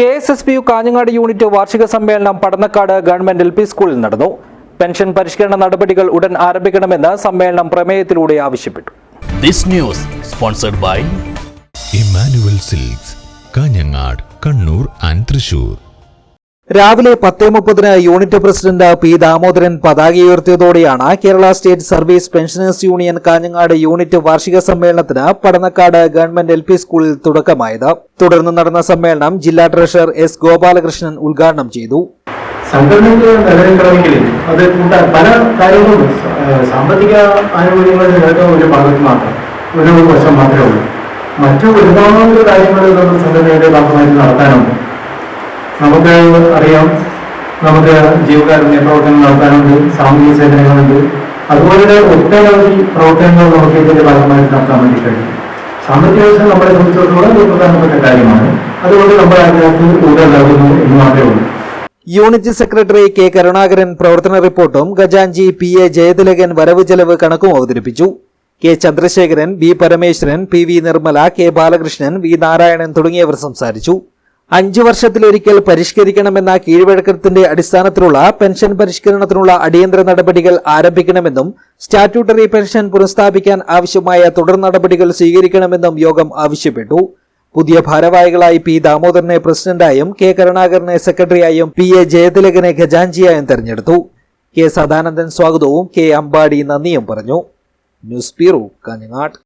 K S S P U Kanhangad unit വാർഷിക സമ്മേളനം Padannakkad government L P സ്കൂളിൽ നടന്നു. പെൻഷൻ പരിഷ്കരണ നടപടികൾ ഉടൻ ആരംഭിക്കണമെന്ന് സമ്മേളനം പ്രമേയത്തിലൂടെ ആവശ്യപ്പെട്ടു. This news sponsored by Emmanuel Silks Kanhangad Kannur and Thrissur രാവിലെ പത്തേ മുപ്പതിന് യൂണിറ്റ് പ്രസിഡന്റ് പി ദാമോദരൻ പതാക ഉയർത്തിയതോടെയാണ് Kerala State Service Pensioners Union Kanhangad unit വാർഷിക സമ്മേളനത്തിന് പടന്നക്കാട് ഗവൺമെന്റ് എൽ സ്കൂളിൽ തുടക്കമായത്. തുടർന്ന് നടന്ന സമ്മേളനം ജില്ലാ ട്രഷറർ എസ് ഗോപാലകൃഷ്ണൻ ഉദ്ഘാടനം ചെയ്തു. പല കാര്യങ്ങളും ഒരു ഭാഗത്ത് വശം മാത്രമേ ഉള്ളൂ. മറ്റു ഒരുപാട് കാര്യങ്ങൾ നമ്മൾ സംഘടനയുടെ ഭാഗമായിട്ട് നടത്താനുണ്ട്. നമുക്ക് അറിയാം. നമുക്ക് ജീവകാരുണ്യ പ്രവർത്തനങ്ങൾ നടത്താനുണ്ട് സാമൂഹിക സേവനങ്ങളുണ്ട്. അതുപോലെ ഒട്ടനവധി പ്രവർത്തനങ്ങൾ നമുക്ക് ഇതിന്റെ ഭാഗമായിട്ട് നടത്താൻ വേണ്ടി കഴിയും സാമ്പത്തിക വ്യവസ്ഥ നമ്മളെ സംബന്ധിച്ചിടത്തോളം ഒരു പ്രധാനപ്പെട്ട കാര്യമാണ്. അതുകൊണ്ട് നമ്മൾ അതിനകത്ത് കൂടുതൽ നൽകുന്നു എന്ന് മാത്രമേ ഉള്ളൂ. യൂണിറ്റ് സെക്രട്ടറി കെ കരുണാകരൻ പ്രവർത്തന റിപ്പോർട്ടും ഖജാൻജി പി എ ജയതിലകൻ വരവ് ചെലവ് കണക്കും അവതരിപ്പിച്ചു. K Chandrasekharan B Parameswaran P V Nirmala K Balakrishnan V Narayanan തുടങ്ങിയവർ സംസാരിച്ചു. അഞ്ചു വർഷത്തിലൊരിക്കൽ പരിഷ്കരിക്കണമെന്ന കീഴ്വഴക്കത്തിന്റെ അടിസ്ഥാനത്തിലുള്ള പെൻഷൻ പരിഷ്കരണത്തിനുള്ള അടിയന്തര നടപടികൾ ആരംഭിക്കണമെന്നും സ്റ്റാറ്റ്യൂട്ടറി പെൻഷൻ പുനഃസ്ഥാപിക്കാൻ ആവശ്യമായ തുടർ നടപടികൾ സ്വീകരിക്കണമെന്നും യോഗം ആവശ്യപ്പെട്ടു. പുതിയ ഭാരവാഹികളായി പി ദാമോദരനെ പ്രസിഡന്റായും കെ കരുണാകരനെ സെക്രട്ടറിയായും പി എ ജയതിലകനെ ഖജാൻജിയായും തെരഞ്ഞെടുത്തു. കെ സദാനന്ദൻ സ്വാഗതവും കെ അമ്പാടി നന്ദിയും പറഞ്ഞു. News bureau Kanhangad